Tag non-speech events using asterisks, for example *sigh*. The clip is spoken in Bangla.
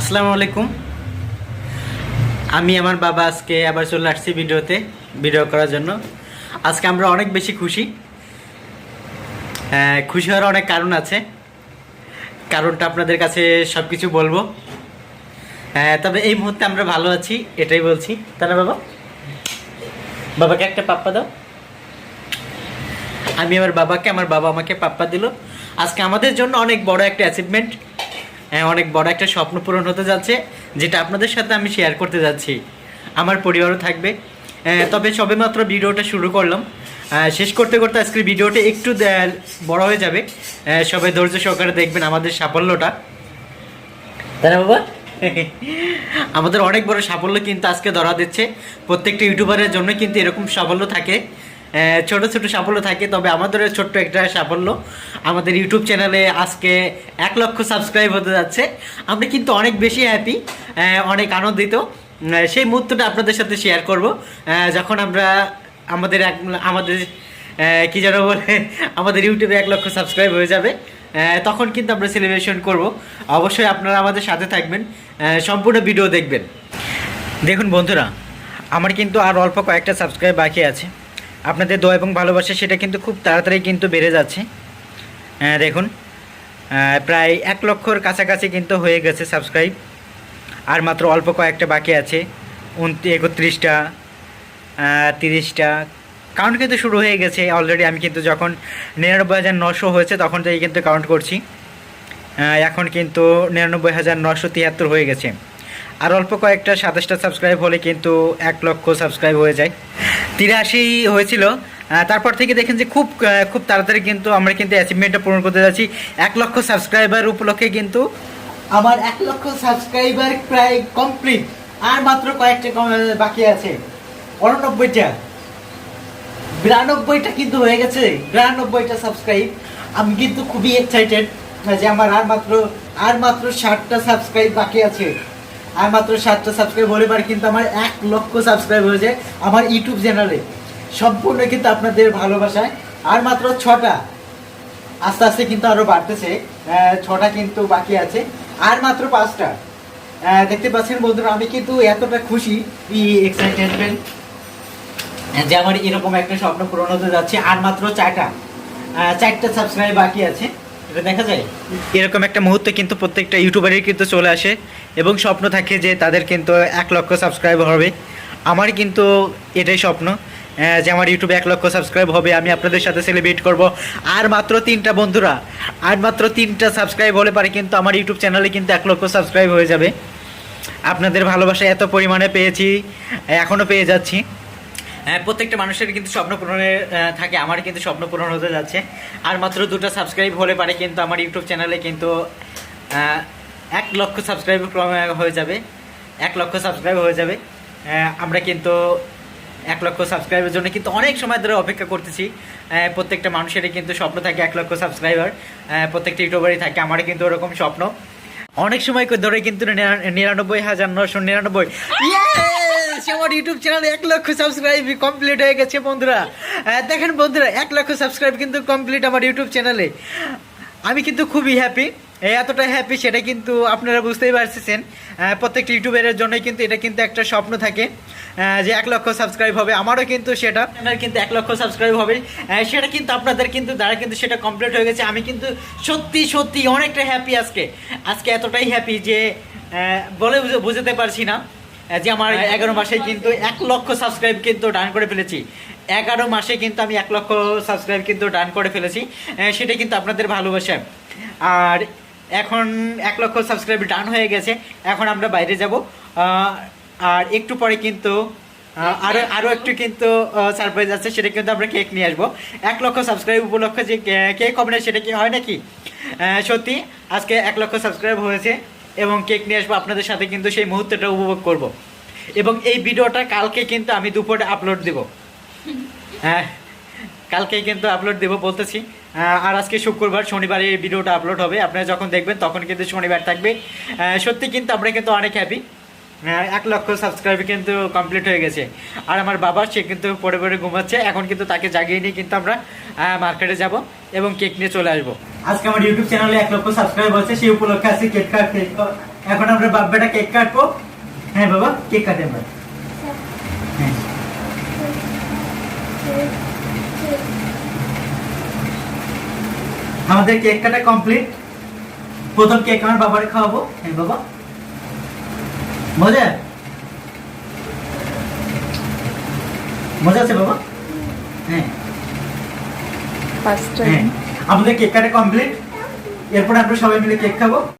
আসসালামু আলাইকুম। আমি আমার বাবা আজকে আবার চলে আসছি ভিডিওতে, ভিডিও করার জন্য। আজকে আমরা অনেক বেশি খুশি। খুশি হওয়ার অনেক কারণ আছে। কারণটা আপনাদের কাছে সব কিছু বলব তবে এই মুহূর্তে আমরা ভালো আছি, এটাই বলছি। তাই না বাবা? বাবাকে একটা পাপ্পা দাও। আমি আমার বাবাকে, আমার বাবা আমাকে পাপ্পা দিল। আজকে আমাদের জন্য অনেক বড় একটা অ্যাচিভমেন্ট অনেক বড় একটা স্বপ্ন পূরণ হতে যাচ্ছে, যেটা আপনাদের সাথে আমি শেয়ার করতে যাচ্ছি। আমার পরিবারও থাকবে। তবে সবেমাত্র ভিডিওটা শুরু করলাম। শেষ করতে করতে আজকের ভিডিওটা একটু বড় হয়ে যাবে। সবাই ধৈর্য সহকারে দেখবেন আমাদের সাফল্যটা। তাই না বাবা? *laughs* আমাদের অনেক বড় সাফল্য কিন্তু আজকে ধরা দিচ্ছে। প্রত্যেকটা ইউটিউবারের জন্য কিন্তু এরকম সাফল্য থাকে। ছোট ছোট সাফল্য থাকে, তবে আমাদের ছোট্ট একটা সাফল্য। আমাদের ইউটিউব চ্যানেলে আজকে এক লক্ষ সাবস্ক্রাইব হতে যাচ্ছে। আমরা কিন্তু অনেক বেশি হ্যাপি অনেক আনন্দিত। সেই মুহূর্তটা আপনাদের সাথে শেয়ার করব। যখন আমরা আমাদের এক, আমাদের কি যেন বলে, আমাদের ইউটিউবে এক লক্ষ সাবস্ক্রাইব হয়ে যাবে তখন কিন্তু আমরা সেলিব্রেশন করব। অবশ্যই আপনারা আমাদের সাথে থাকবেন সম্পূর্ণ ভিডিও দেখবেন। দেখুন বন্ধুরা, আমার কিন্তু আর অল্প কয়েকটা সাবস্ক্রাইব বাকি আছে। আপনাদের দোয়া এবং ভালোবাসা সেটা কিন্তু খুব তাড়াতাড়ি কিন্তু বেড়ে যাচ্ছে। আহ, দেখুন প্রায় এক লক্ষর কাছাকাছি কিন্তু হয়ে গেছে সাবস্ক্রাইব আর মাত্র অল্প কয়েকটা বাকি আছে একত্রিশটা তিরিশটা। কাউন্ট কিন্তু শুরু হয়ে গেছে অলরেডি আমি কিন্তু যখন নিরানব্বই হাজার নশো হয়েছে তখন থেকে কিন্তু কাউন্ট করছি। এখন কিন্তু নিরানব্বই হাজার নশো তিয়াত্তর হয়ে গেছে। আর অল্প কয়েকটা সাতাশটা সাবস্ক্রাইব হলে কিন্তু এক লক্ষ সাবস্ক্রাইব হয়ে যায়। তিরাশি হয়েছিল। তারপর থেকে দেখেন যে খুব খুব তাড়াতাড়ি কিন্তু আমরা কিন্তু অ্যাচিভমেন্টটা পূরণ করতে যাচ্ছি। এক লক্ষ সাবস্ক্রাইবার উপলক্ষে কিন্তু আমার এক লক্ষ সাবস্ক্রাইবার প্রায় কমপ্লিট আর মাত্র কয়েকটা বাকি আছে। উননব্বইটা বিরানব্বইটা কিন্তু হয়ে গেছে। বিরানব্বইটা সাবস্ক্রাইব আমি কিন্তু খুবই এক্সাইটেড যে আমার আর মাত্র আর মাত্র ষাটটা সাবস্ক্রাইব বাকি আছে। আর মাত্র সাতটা সাবস্ক্রাইব হলে পারে কিন্তু আমার এক লক্ষ সাবস্ক্রাইব হয়ে যায় আমার ইউটিউব চ্যানেলে সম্পূর্ণ কিন্তু আপনাদের ভালোবাসায়। আর মাত্র ছটা। আস্তে আস্তে কিন্তু আরও বাড়তেছে। ছটা কিন্তু বাকি আছে। আর মাত্র পাঁচটা। দেখতে পাচ্ছেন বন্ধুরা, আমি কিন্তু এতটা খুশি এক্সাইটেডমেন্ট যে আমার এরকম একটা স্বপ্ন পূরণ হতে যাচ্ছে। আর মাত্র চারটা। চারটা সাবস্ক্রাইব বাকি আছে। দেখা যায়? এরকম একটা মুহূর্তে কিন্তু প্রত্যেকটা ইউটিউবারের কিন্তু চলে আসে এবং স্বপ্ন থাকে যে তাদের কিন্তু এক লক্ষ সাবস্ক্রাইব হবে। আমার কিন্তু এটাই স্বপ্ন যে আমার ইউটিউবে এক লক্ষ সাবস্ক্রাইব হবে, আমি আপনাদের সাথে সেলিব্রেট করব। আর মাত্র তিনটা বন্ধুরা, আর মাত্র তিনটা সাবস্ক্রাইব হলে পারে কিন্তু আমার ইউটিউব চ্যানেলে কিন্তু এক লক্ষ সাবস্ক্রাইব হয়ে যাবে। আপনাদের ভালোবাসা এত পরিমাণে পেয়েছি এখনও পেয়ে যাচ্ছি। প্রত্যেকটা মানুষের কিন্তু স্বপ্ন পূরণে থাকে, আমার কিন্তু স্বপ্ন পূরণ হতে যাচ্ছে। আর মাত্র দুটো সাবস্ক্রাইব হলে পারে কিন্তু আমার ইউটিউব চ্যানেলে কিন্তু এক লক্ষ সাবস্ক্রাইব হয়ে যাবে। এক লক্ষ সাবস্ক্রাইব হয়ে যাবে। আমরা কিন্তু এক লক্ষ সাবস্ক্রাইবের জন্য কিন্তু অনেক সময় ধরে অপেক্ষা করতেছি। প্রত্যেকটা মানুষেরই কিন্তু স্বপ্ন থাকে এক লক্ষ সাবস্ক্রাইবার প্রত্যেকটা ইউটিউবারই থাকে আমারও কিন্তু ওরকম স্বপ্ন। অনেক সময় ধরে কিন্তু নিরানব্বই হাজার নশো নিরানব্বই। Yes! আমার ইউটিউব চ্যানেলে এক লক্ষ সাবস্ক্রাইব কমপ্লিট হয়ে গেছে বন্ধুরা। দেখেন বন্ধুরা, এক লক্ষ সাবস্ক্রাইব কিন্তু কমপ্লিট আমার ইউটিউব চ্যানেলে। আমি কিন্তু খুবই হ্যাপি এতটা হ্যাপি সেটা কিন্তু আপনারা বুঝতেই পারছেন প্রত্যেকটা ইউটিউবারের জন্যই কিন্তু এটা কিন্তু একটা স্বপ্ন থাকে যে এক লক্ষ সাবস্ক্রাইব হবে। আমারও কিন্তু সেটা আপনার কিন্তু এক লক্ষ সাবস্ক্রাইব হবে। সেটা কিন্তু আপনাদের কিন্তু, দ্বারা কিন্তু সেটা কমপ্লিট হয়ে গেছে। আমি কিন্তু সত্যি সত্যি অনেকটা হ্যাপি আজকে। আজকে এতটাই হ্যাপি যে বলে বুঝে- বুঝাতে পারছি না। যে আমার এগারো মাসে কিন্তু এক লক্ষ সাবস্ক্রাইব কিন্তু ডান করে ফেলেছি। এগারো মাসে কিন্তু আমি এক লক্ষ সাবস্ক্রাইব কিন্তু ডান করে ফেলেছি। সেটা কিন্তু আপনাদের ভালোবাসা। আর এখন এক লক্ষ সাবস্ক্রাইব ডান হয়ে গেছে। এখন আমরা বাইরে যাব। আর একটু পরে কিন্তু আরও আরও আরও একটু কিন্তু সারপ্রাইজ আছে, সেটা কিন্তু আমরা কেক নিয়ে আসব। এক লক্ষ সাবস্ক্রাইব উপলক্ষে যে কেক হবে না, সেটা কি হয় নাকি? সত্যি, আজকে এক লক্ষ সাবস্ক্রাইব হয়েছে। এবং কেক নিয়ে আসব আপনাদের সাথে কিন্তু সেই মুহূর্তটা উপভোগ করব। এবং এই ভিডিওটা কালকে কিন্তু আমি দুপুরে আপলোড দেব। হ্যাঁ কালকে কিন্তু আপলোড দেবো বলতেছি। আর আজকে শুক্রবার, শনিবারে এই ভিডিওটা আপলোড হবে। আপনারা যখন দেখবেন তখন কিন্তু শনিবার থাকবে। সত্যি কিন্তু আমরা কিন্তু অনেক হ্যাপি এক লক্ষ সাবস্ক্রাইব কিন্তু কমপ্লিট হয়ে গেছে। আর আমার বাবা, সে কিন্তু পরে পরে ঘুমাচ্ছে। এখন কিন্তু তাকে জাগিয়ে নিয়ে কিন্তু আমরা মার্কেটে যাব এবং কেক নিয়ে চলে আসব। আজকে আমার ইউটিউব চ্যানেলে এক লক্ষ সাবস্ক্রাইব হচ্ছে সেই উপলক্ষে আজকে কেক কাট কেক এখন আমরা বাব্বাটা কেক কাটবো হ্যাঁ বাবা কেক কাটে আমরা আমাদের কেক কাটা কমপ্লিট প্রথম কেক আমার বাবারে খাওয়াবো। হ্যাঁ বাবা। মজা? মজা আছে বাবা? হ্যাঁ। ফার্স্ট হ্যাঁ। আমাদের কেক কাটা কমপ্লিট এরপরে আমরা সবাই মিলে কেক খাব।